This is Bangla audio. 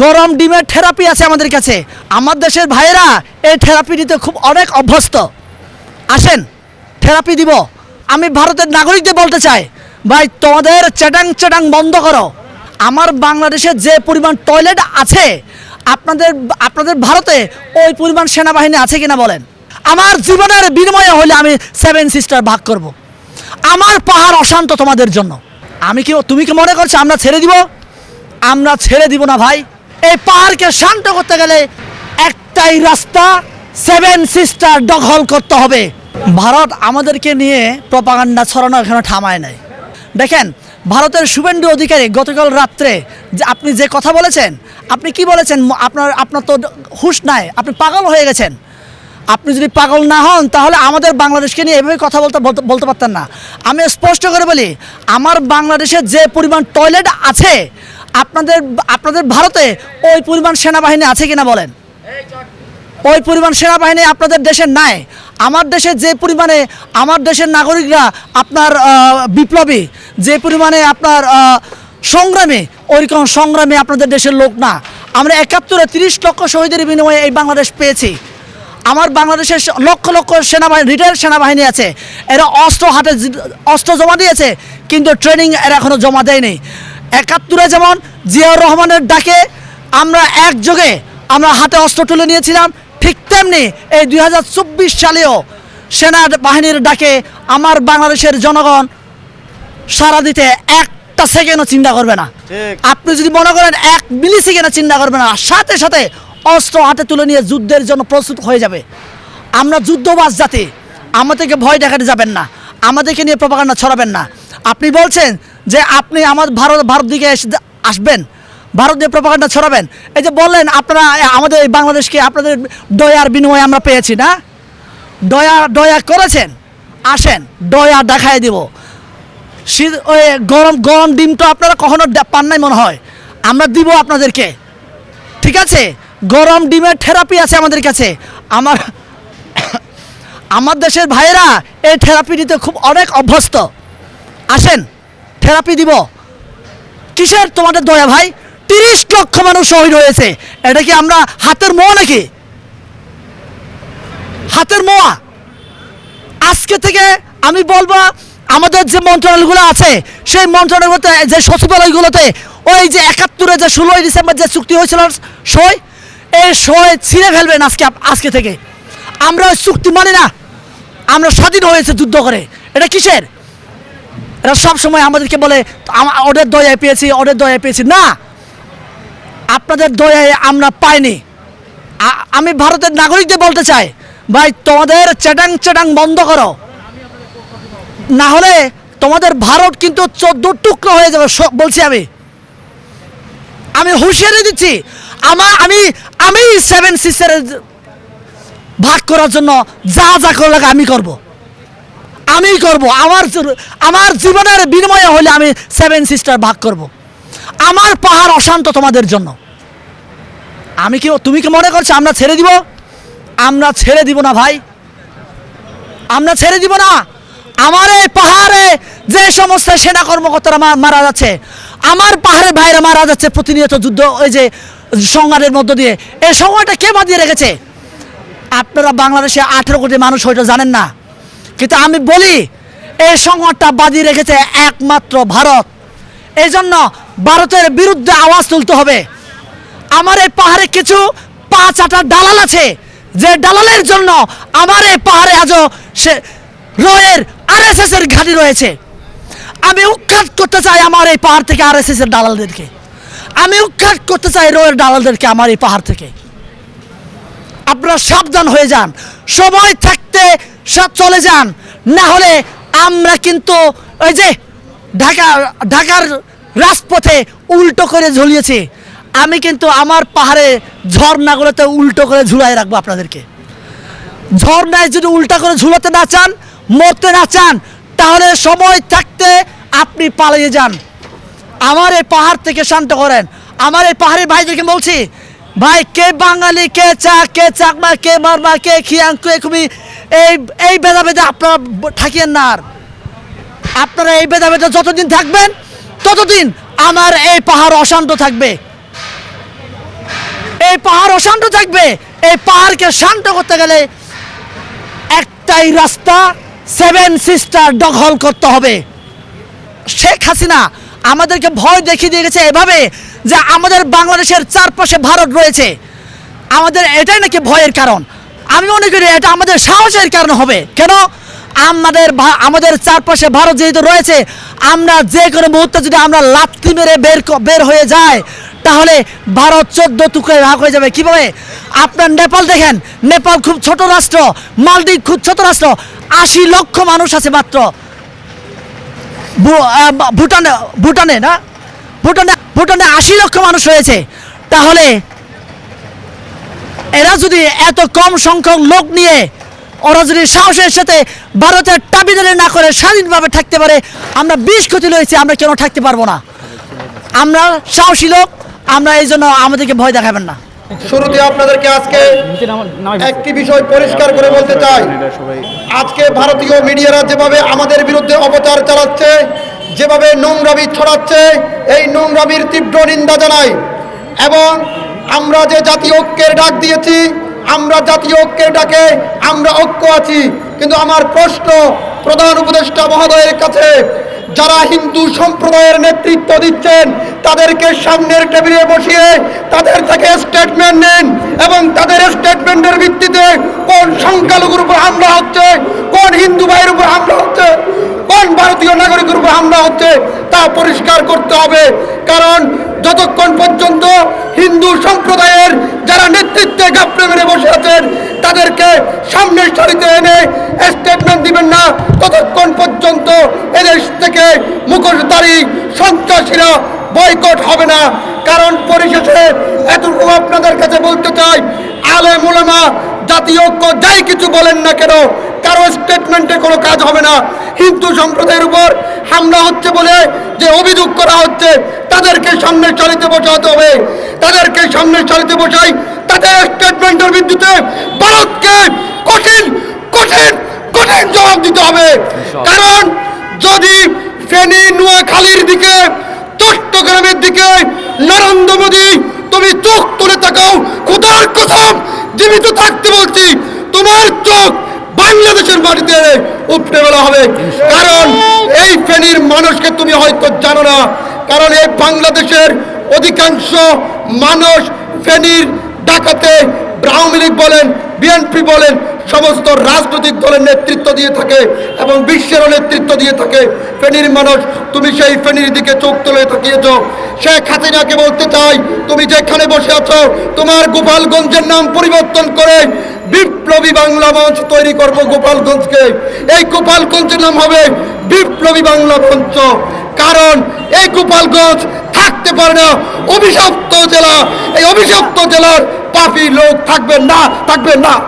গরম ডিমের থেরাপি আছে আমাদের কাছে। আমার দেশের ভাইয়েরা এই থেরাপি নিতে খুব অনেক অভ্যস্ত। আসেন, থেরাপি দিব। আমি ভারতের নাগরিকদের বলতে চাই, ভাই, তোমাদের চ্যাটাং চ্যাটাং বন্ধ করো। আমার বাংলাদেশে যে পরিমাণ টয়লেট আছে, আপনাদের আপনাদের ভারতে ওই পরিমাণ সেনাবাহিনী আছে কিনা বলেন। আমার জীবনের বিনিময়ে হলে আমি সেভেন সিস্টার ভাগ করব। আমার পাহাড় অশান্ত তোমাদের জন্য। আমি কি, তুমি কি মনে করছ আমরা ছেড়ে দিব? আমরা ছেড়ে দিব না ভাই। এই পাহাড়কে শান্ত করতে গেলে একটাই রাস্তা সেভেন সিস্টার দখল করতে হবে। ভারত আমাদেরকে নিয়ে প্রপাগান্ডা ছড়ানো এখানে থামায় নাই। দেখেন, ভারতের শুভেন্দু অধিকারী গতকাল রাত্রে যে আপনি যে কথা বলেছেন, আপনি কি বলেছেন আপনার আপনার তো হুশ নাই, আপনি পাগল হয়ে গেছেন। আপনি যদি পাগল না হন, তাহলে আমাদের বাংলাদেশকে নিয়ে এভাবে কথা বলতে, বলতে- পারতেন না। আমি স্পষ্ট করে বলি, আমার বাংলাদেশে যে পরিমাণ টয়লেট আছে আপনাদের আপনাদের ভারতে ওই পরিমাণ সেনাবাহিনী আছে কিনা বলেন? ওই পরিমাণ সেনাবাহিনী আপনাদের দেশের নাই। আমার দেশে যে পরিমাণে, আমার দেশের নাগরিকরা আপনার বিপ্লবী, যে পরিমাণে আপনার সংগ্রামী ওইরকম সংগ্রামী আপনাদের দেশের লোক না। আমরা একাত্তরে তিরিশ লক্ষ শহীদের বিনিময়ে এই বাংলাদেশ পেয়েছি। আমার বাংলাদেশের লক্ষ লক্ষ সেনাবাহিনী রিটায়ার সেনাবাহিনী আছে। এরা অস্ত্র হাতে অস্ত্র জমা দিয়েছে, কিন্তু ট্রেনিং এরা এখনও জমা দেয়নি। একাত্তরে যেমন জিয়াউর রহমানের ডাকে আমরা একযোগে আমরা হাতে অস্ত্র তুলে নিয়েছিলাম ঠিক তেমনি এই দুই হাজার চব্বিশ সালেও সেনা বাহিনীর ডাকে আমার বাংলাদেশের জনগণ সারা দিতে একটা সেকেন্ডও চিন্তা করবে না। আপনি যদি মনে করেন এক মিলি সেকেন্ডও চিন্তা করবে না সাথে সাথে অস্ত্র হাতে তুলে নিয়ে যুদ্ধের জন্য প্রস্তুত হয়ে যাবে। আমরা যুদ্ধবাজ জাতি আমাদেরকে ভয় দেখাতে যাবেন না আমাদেরকে নিয়ে প্রপাগান্ডা ছড়াবেন না। আপনি বলছেন যে আপনি আমার ভারত ভারত দিকে আসবেন ভারত দিয়ে প্রপাগান্ডা ছড়াবেন। এই যে বললেন আপনারা আমাদের এই বাংলাদেশকে আপনাদের দয়ার বিনিময়ে আমরা পেয়েছি, না? দয়া দয়া করেছেন? আসেন, দয়া দেখাই দিব। শীত ওই গরম গরম ডিম তো আপনারা কখনো পান নাই মনে হয়। আমরা দিব আপনাদেরকে। ঠিক আছে? গরম ডিমের থেরাপি আছে আমাদের কাছে। আমার আমার দেশের ভাইয়েরা এই থেরাপি নিতে খুব অনেক অভ্যস্ত। আসেন, থেরাপি দিব। কিসের তোমাদের দয়া ভাই? তিরিশ লক্ষ মানুষ শহীদ হয়েছে। এটা কি আমরা হাতের মোয়া নাকি? হাতের মোয়া। আজকে থেকে আমি বলব, আমাদের যে মন্ত্রণালয়গুলো আছে, সেই মন্ত্রণালয়গুলোতে, যে সচিবালয়গুলোতে, ওই যে একাত্তরে যে ষোলোই ডিসেম্বর যে চুক্তি হয়েছিল সই, এই সই ছিঁড়ে ফেলবেন আজকে আজকে থেকে। আমরা ওই চুক্তি মানি না। আমরা স্বাধীন হয়েছে যুদ্ধ করে। এটা কিসের? এরা সব সময় আমাদেরকে বলে ওদের দয়ায় পেয়েছি, ওদের দয়ায় পেয়েছি। না! আপনাদের দয়ায় আমরা পাইনি। আমি ভারতের নাগরিকদের বলতে চাই, ভাই, তোমাদের চ্যাটাং চ্যাটাং বন্ধ করো। না হলে তোমাদের ভারত কিন্তু চোদ্দ টুকরো হয়ে যাবে বলছি আমি। আমি হুঁশিয়ারি দিচ্ছি আমার আমি আমি সেভেন সিস্টারের ভাগ করার জন্য যা যা করা লাগে আমি করব। আমি করব। আমার আমার জীবনের বিনিময়ে হলে আমি সেভেন সিস্টার ভাগ করব। আমার পাহাড় অশান্ত তোমাদের জন্য। আমি কি, তুমি কি মনে করছ আমরা ছেড়ে দিব? আমরা ছেড়ে দিব না ভাই। আমরা ছেড়ে দিব না। আমার এই পাহাড়ে যে সমস্ত সেনা কর্মকর্তারা মারা যাচ্ছে, আমার পাহাড়ে ভাইরা মারা যাচ্ছে প্রতিনিয়ত যুদ্ধ, ওই যে সংঘাতের মধ্য দিয়ে। এই সময়টা কে বাঁধিয়ে রেখেছে? আপনারা বাংলাদেশে আঠেরো কোটি মানুষ হয়তো জানেন না। কিন্তু আমি বলি, এই সংঘাতটা বাঁধিয়ে রেখেছে একমাত্র ভারত। এই জন্য ভারতের বিরুদ্ধে আওয়াজ তুলতে হবে। আমার এই পাহাড়ে কিছু পাঁচ আটা দালাল আছে, যে দালালের জন্য আমার এই পাহাড়ে আজও সে রয়ের আরএসএস এর ঘাঁটি রয়েছে। আমি উৎখাত করতে চাই আমার এই পাহাড় থেকে আরএসএস এর দালালদেরকে। আমি উৎখাত করতে চাই রয়ের দালালদেরকে আমার এই পাহাড় থেকে। আপনারা সাবধান হয়ে যান, সময় থাকতে সব চলে যান। না হলে আমরা কিন্তু ওই যে ঢাকা, ঢাকার রাজপথে উল্টো করে ঝুলিয়েছি। আমি কিন্তু আমার পাহাড়ে ঝর্ণাগুলোতে উল্টো করে ঝুলাই রাখব আপনাদেরকে। ঝর্ণায় যদি উল্টা করে ঝুলাতে না চান, মরতে না চান, তাহলে সময় থাকতে আপনি পালিয়ে যান। আমার এই পাহাড় থেকে শান্ত করেন। আমার এই পাহাড়ি ভাইদেরকে বলছি, ভাই, কে বাঙালি, কে চা, কে চাকমা, কে মারমা, কে খিয়াং, কে খুবই এই এই ভেদা ভেদা আপনারা থাকিয়েন না আর। আপনারা এই ভেদা ভেদা যতদিন থাকবেন, ততদিন আমার এই পাহাড় অশান্ত থাকবে। এই পাহাড় অশান্ত থাকবে, এই পাহাড়কে শান্ত করতে গেলে একটাই রাস্তা সেভেন সিস্টার দখল করতে হবে। শেখ হাসিনা আমাদেরকে ভয় দেখিয়ে দিয়ে গেছে এভাবে যে আমাদের বাংলাদেশের চারপাশে ভারত রয়েছে। আমাদের এটাই নাকি ভয়ের কারণ। আমি মনে করি এটা আমাদের সাহসের কারণ হবে। কেন? আমাদের আমাদের চারপাশে ভারত যেহেতু রয়েছে, আমরা যে কোনো মুহূর্তে যদি আমরা লাত্তি মেরে বের বের হয়ে যায় তাহলে ভারত চোদ্দ টুকরে ভাগ হয়ে যাবে। কীভাবে? আপনার নেপাল দেখেন, নেপাল খুব ছোট রাষ্ট্র, মালদ্বীপ খুব ছোট রাষ্ট্র, আশি লক্ষ মানুষ আছে মাত্র। ভুটানে ভুটানে না? ভুটানে ভুটানে আশি লক্ষ মানুষ রয়েছে। তাহলে এরা যদি এত কম সংখ্যক লোক নিয়ে, ওরা যদি সাহসের সাথে ভারতের টাবিদারি না করে স্বাধীনভাবে থাকতে পারে, আমরা বিষ ক্ষতি রয়েছে আমরা কেন থাকতে পারব না? আমরা সাহসী লোক, আমরা এই জন্য আমাদেরকে ভয় দেখাবেন না। শুরুতে আপনাদেরকে আজকে একটি বিষয় পরিষ্কার করে বলতে চাই। আজকে ভারতীয় মিডিয়ারা যেভাবে আমাদের বিরুদ্ধে অপচার চালাচ্ছে, যেভাবে নোংরামি ছড়াচ্ছে, এই নোংরামির তীব্র নিন্দা জানাই এবং আমরা যে জাতীয় ঐক্যের ডাক দিয়েছি, আমরা জাতীয় ঐক্যের ডাকে আমরা ঐক্য আছি। কিন্তু আমার প্রশ্ন, প্রধান উপদেষ্টা মহোদয়ের কাছে, যারা হিন্দু সম্প্রদায়ের নেতৃত্ব দিচ্ছেন, তাদেরকে সামনের টেবিলে বসিয়ে তাদের থেকে স্টেটমেন্ট নেন এবং তাদের স্টেটমেন্টের ভিত্তিতে কোন সংখ্যালঘুর উপর হামলা হচ্ছে, কোন হিন্দু ভাইয়ের উপর হামলা হচ্ছে, কোন ভারতীয় নাগরিকের উপর হামলা হচ্ছে, তা পরিষ্কার করতে হবে। কারণ যতক্ষণ পর্যন্ত হিন্দু সম্প্রদায়ের যারা নেতৃত্বে গাপড়ে মেরে বসে আছেন, তাদেরকে সামনের সারিতে এনে স্টেটমেন্ট দিবেন না। ততক্ষণ পর্যন্ত এদেশ থেকে মুখোশধারী সন্ত্রাসীরা বয়কট হবে না। কারণ পরিশেষে এতটুকু আপনাদের কাছে বলতে চাই আলে মোলামা জাতীয় ঐক্য যাই কিছু বলেন না কেন কারও স্টেটমেন্টে কোনো কাজ হবে না। হিন্দু সম্প্রদায়ের উপর হামলা হচ্ছে বলে যে অভিযোগ করা হচ্ছে, তাদেরকে সামনে চালিতে বসাতে হবে। তাদেরকে সামনে চালিতে বসাই, তাদের স্টেটমেন্টের ভিত্তিতে ভারতকে কঠিন কঠিন কঠিন জবাব দিতে হবে। কারণ যদি ফেনী নোয়াখালীর দিকে, চট্টগ্রামের দিকে নরেন্দ্র মোদী, তুমি চোখ তুলে তাকাও খোদার কসম জীবিত থাকতে বলছি, তোমার চোখ বাংলাদেশের মাটিতে উপটে বলা হবে। কারণ এই ফেনীর মানুষকে তুমি হয়তো জানো না। কারণ এই বাংলাদেশের অধিকাংশ মানুষ ফেনীর ডাকাতে আওয়ামী লীগ বলেন, বিএনপি বলেন সমস্ত রাজনৈতিক দলের নেতৃত্ব দিয়ে থাকে এবং বিশ্বেরও নেতৃত্ব দিয়ে থাকে। ফেনীর মানুষ, তুমি সেই ফেনীর দিকে চোখ তুলে তাকিয়েছ। শেখ হাসিনাকে বলতে চাই, তুমি যেখানে বসে আছো, তোমার গোপালগঞ্জের নাম পরিবর্তন করে বিপ্লবী বাংলা মঞ্চ তৈরি করব গোপালগঞ্জকে। এই গোপালগঞ্জের নাম হবে বিপ্লবী বাংলা মঞ্চ। কারণ এই গোপালগঞ্জ থাকতে পারে না। অভিশপ্ত জেলা, এই অভিশপ্ত জেলার পাপি লোক থাকবে না থাকবে না।